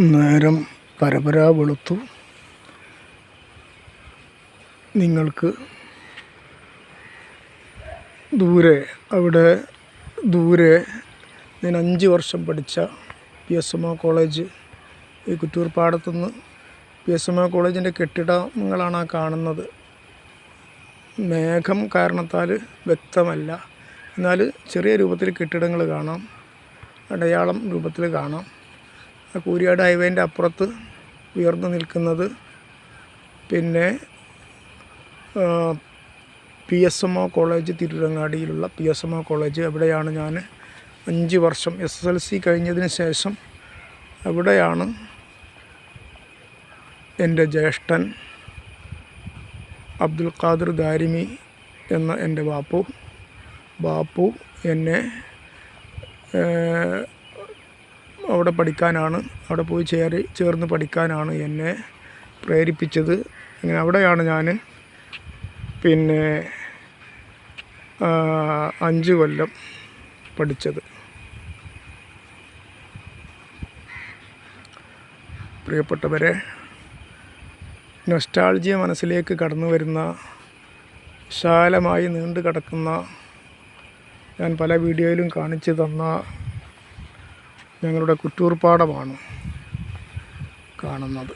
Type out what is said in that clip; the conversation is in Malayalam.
നേരം പരപരാ വെളുത്തു നിങ്ങൾക്ക് ദൂരെ അവിടെ ദൂരെ ഞാൻ അഞ്ച് വർഷം പഠിച്ച P S M O college ഈ കുറ്റൂർ പാടത്തുനിന്ന്. പി എസ് എം ഒ കോളേജിന്റെ കെട്ടിടങ്ങളാണ് ആ കാണുന്നത്. മേഘം കാരണത്താൽ വ്യക്തമല്ല. എന്നാൽ ചെറിയ രൂപത്തിൽ കെട്ടിടങ്ങൾ കാണാം. അടയാളം രൂപത്തിൽ കാണാം. ആ കൂരിയാട് ഹൈവേന്റെ അപ്പുറത്ത് ഉയർന്നു നിൽക്കുന്നത്. പിന്നെ P S M O college തിരുരങ്ങാടിയിലുള്ള P S M O college. അവിടെയാണ് ഞാൻ അഞ്ച് വർഷം എസ് എസ് എൽ സി കഴിഞ്ഞതിന് ശേഷം അവിടെയാണ് എന്റെ ജ്യേഷ്ഠൻ അബ്ദുൽ ഖാദർ ദാരിമി എന്ന എന്റെ ബാപ്പു. ബാപ്പു എന്നെ അവിടെ പഠിക്കാനാണ്. അവിടെ പോയി ചേരി ചേർന്ന് പഠിക്കാനാണ് എന്നെ പ്രേരിപ്പിച്ചത്. അങ്ങനെ അവിടെയാണ് ഞാൻ പിന്നെ അഞ്ച് കൊല്ലം പഠിച്ചത്. പ്രിയപ്പെട്ടവരെ നൊസ്റ്റാൾജിയ മനസ്സിലേക്ക് കടന്നു വരുന്ന വിശാലമായി നീണ്ടു കിടക്കുന്ന ഞാൻ പല വീഡിയോയിലും കാണിച്ചു തന്ന ഞങ്ങളുടെ കുറ്റൂർപ്പാടമാണ് കാണുന്നത്.